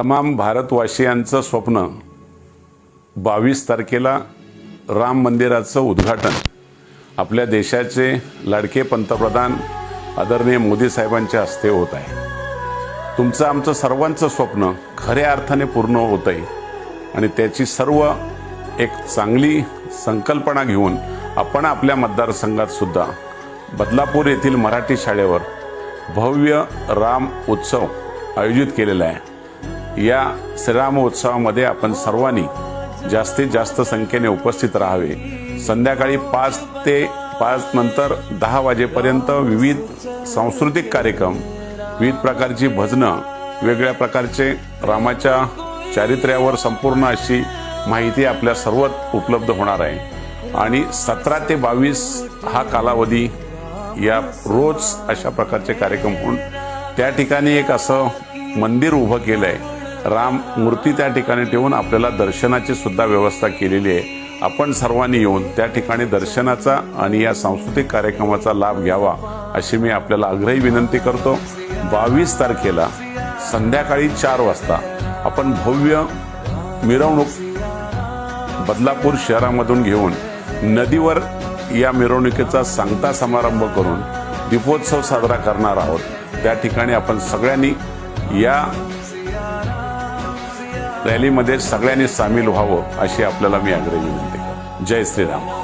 तमाम भारतवासियांचं स्वप्न. बावीस तारखेला राम मंदिराचं उद्घाटन. आपल्या देशाचे लाडके पंतप्रधान आदरणीय मोदी साहेबांच्या हस्ते होत आहे. तुमचं आमचं सर्वांचं स्वप्न खऱ्या अर्थाने पूर्ण होत आहे. आणि त्याची सर्व एक चांगली संकल्पना घेऊन आपण आपल्या मतदारसंघात सुद्धा बदलापूर येथील मराठी शाळेवर भव्य राम उत्सव आयोजित केलेला आहे. या श्रीराम उत्सवामध्ये आपण सर्वांनी जास्तीत जास्त संख्येने उपस्थित राहावे. संध्याकाळी पाच ते पाच नंतर दहा वाजेपर्यंत विविध सांस्कृतिक कार्यक्रम विविध प्रकारची भजनं वेगळ्या प्रकारचे रामाच्या चारित्र्यावर संपूर्ण अशी माहिती आपल्या सर्वत उपलब्ध होणार आहे. आणि सतरा ते बावीस हा कालावधी या रोज अशा प्रकारचे कार्यक्रम होऊन त्या ठिकाणी एक असं मंदिर उभं केलं आहे राम मूर्ती त्या ठिकाणी ठेवून आपल्याला दर्शनाची सुद्धा व्यवस्था केलेली आहे. आपण सर्वांनी येऊन त्या ठिकाणी दर्शनाचा आणि या सांस्कृतिक कार्यक्रमाचा लाभ घ्यावा अशी मी आपल्याला आग्रही विनंती करतो. बावीस तारखेला संध्याकाळी चार वाजता आपण भव्य मिरवणूक बदलापूर शहरामधून घेऊन नदीवर या मिरवणुकीचा सांगता समारंभ करून दीपोत्सव साजरा करणार आहोत. त्या ठिकाणी आपण सगळ्यांनी या रॅलीमध्ये सगळ्यांनी सामील व्हावं अशी आपल्याला मी आग्रही विनंती जय श्रीराम.